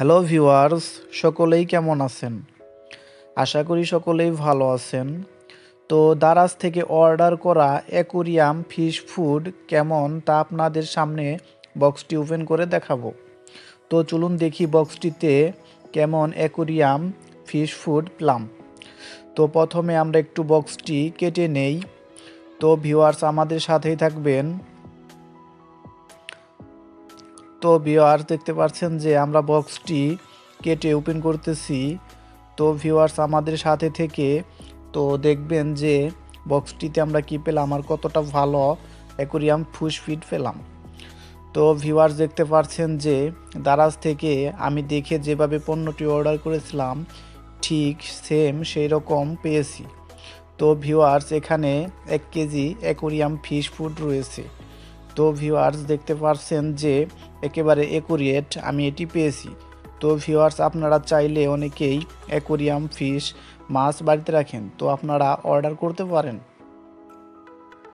Hello viewers, সকলেই কেমন আছেন? আশা করি সকলেই ভালো আছেন। তো দারাজ থেকে অর্ডার করা অ্যাকুরিয়াম ফিশ ফুড কেমন তা আপনাদের সামনে বক্সটি ওপেন করে দেখাবো। তো চলুন দেখি বক্সটিতে কেমন অ্যাকুরিয়াম ফিশ ফুড প্লাম। তো প্রথমে আমরা একটু বক্সটি কেটে নেই। তো ভিউয়ার্স, আমাদের সাথেই থাকবেন। তো ভিউয়ার্স দেখতে পাচ্ছেন যে আমরা বক্সটি কেটে ওপেন করতেছি। তো ভিউয়ার্স আমাদের সাথে থেকে, তো দেখবেন যে বক্সটিতে আমরা কি পেলাম আর কতটা ভালো অ্যাকোরিয়াম ফুস ফিট পেলাম। তো ভিউয়ার্স দেখতে পাচ্ছেন যে দারাজ থেকে আমি দেখে যেভাবে পণ্যটি অর্ডার করেছিলাম, ঠিক সেম সেই রকম পেয়েছি। তো ভিউয়ার্স এখানে এক কেজি অ্যাকোরিয়াম ফিশ ফুড রয়েছে। তো ভিউয়ার্স দেখতে পাচ্ছেন যে একেবারে একুরিয়েট আমি এটি পেয়েছি। তো ভিউয়ার্স আপনারা চাইলে অনেকেই অ্যাকোরিয়াম ফিশ মাছ বাড়িতে রাখেন। তো আপনারা অর্ডার করতে পারেন।